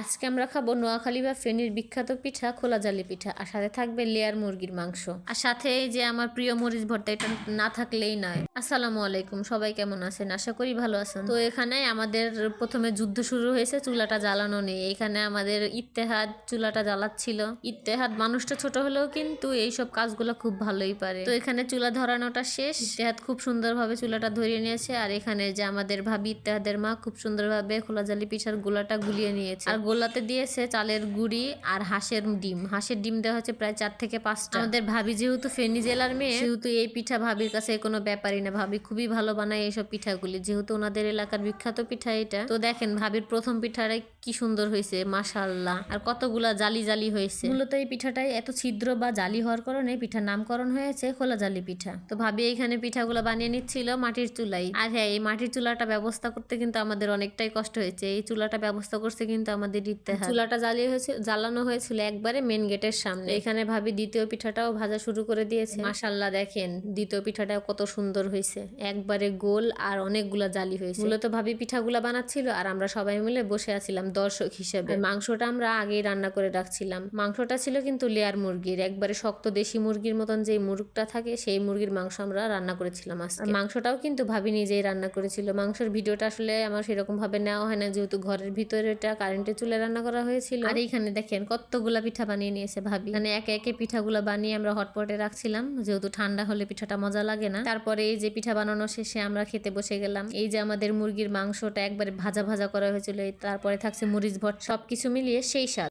আজকে আমরা খাব নোয়াখালী বা ফেনীর বিখ্যাত পিঠা খোলা জালি পিঠা, আর সাথে থাকবে লেয়ার মুরগির মাংস। আর সাথে যে আমার প্রিয় মরিচ ভর্তা, এটা না থাকলেই নয়। আসসালামু আলাইকুম, সবাই কেমন আছেন? আশা করি ভালো আছেন। তো এখানে আমাদের প্রথমে যুদ্ধ শুরু হয়েছে, চুলাটা জ্বালানো নেই। এখানে আমাদের ইত্তেহাদ চুলাটা জ্বালাচ্ছিল। ইত্তেহাদ মানুষটা ছোট হলেও কিন্তু এইসব কাজগুলো খুব ভালোই পারে। তো এখানে চুলা ধরানোটা শেষ। ইত্তেহাদ খুব সুন্দরভাবে চুলাটা ধরিয়ে নিয়েছে, আর এখানে যে আমাদের ভাবি ইত্তেহাদের মা খুব সুন্দরভাবে খোলা জালি পিঠার গোলাটা গুলিয়ে নিয়েছে। আর গোলাতে দিয়েছে চালের গুড়ি আর হাঁসের ডিম। হাঁসের ডিম দেওয়া হচ্ছে প্রায় চার থেকে পাঁচটা। আমাদের ভাবি যেহেতু ফেনী জেলার মেয়ে সেহেতু এই পিঠা ভাবির কাছে কোনো ব্যাপারই না। ভাবি খুবই ভালো বানায় এইসব পিঠাগুলি। যেহেতু ওনাদের এলাকার বিখ্যাত পিঠা এটা। তো দেখেন ভাবির প্রথম পিঠাটাই কি সুন্দর হয়েছে মাশাল্লাহ আর কতগুলা জালি জালি হয়েছে। মূলত এই পিঠাটাই এত ছিদ্র বা জালি হওয়ার কারণে পিঠার নামকরণ হয়েছে খোলা জালি পিঠা। তো ভাবি এখানে পিঠাগুলো বানিয়ে নিচ্ছিল মাটির চুলাই আর হ্যাঁ এই মাটির চুলাটা ব্যবস্থা করতে কিন্তু আমাদের অনেকটাই কষ্ট হয়েছে। এই চুলাটা ব্যবস্থা করছে কিন্তু আমাদের ইত্তেহাদ চুলাটা জ্বালিয়ে হয়েছে জ্বালানো হয়েছিল একবারে মেন গেটের সামনে। এখানে ভাবি দ্বিতীয় পিঠাটাও ভাজা শুরু করে দিয়েছে। মাশাল্লাহ দেখেন দ্বিতীয় পিঠাটাও কত সুন্দর হয়েছে। একবারে গোল আর অনেকগুলা জালি হয়েছে। মূলত ভাবি পিঠাগুলা বানাচ্ছিল আর আমরা সবাই মিলে বসে আছিলাম দর্শক হিসেবে। মাংসটা আমরা আগেই রান্না করে রাখছিলাম। মাংসটা ছিল কিন্তু লেয়ার মুরগির একবারে শক্ত দেশি মুরগির মতন যে মুরগটা থাকে সেই মুরগির মাংস আমরা রান্না করেছিলাম আজকে। মাংসটাও কিন্তু ভাবি নিজেই রান্না করেছিল। মাংসের ভিডিওটা আসলে আমার সেরকম ভাবে নেওয়া হয় না যেহেতু ঘরের ভিতরে এটা কারেন্টের চুলে রান্না করা হয়েছিল। আর এইখানে দেখেন কতগুলা পিঠা বানিয়ে নিয়েছে ভাবি। মানে একে একে পিঠাগুলো বানিয়ে আমরা হটপটে রাখছিলাম, যেহেতু ঠান্ডা হলে পিঠাটা মজা লাগে না। তারপরে এই যে পিঠা বানানো শেষে আমরা খেতে বসে গেলাম। এই যে আমাদের মুরগির মাংসটা একবারে ভাজা ভাজা করা হয়েছিল তারপরে থাকছে মরিচ ভট সবকিছু মিলিয়ে সেই স্বাদ।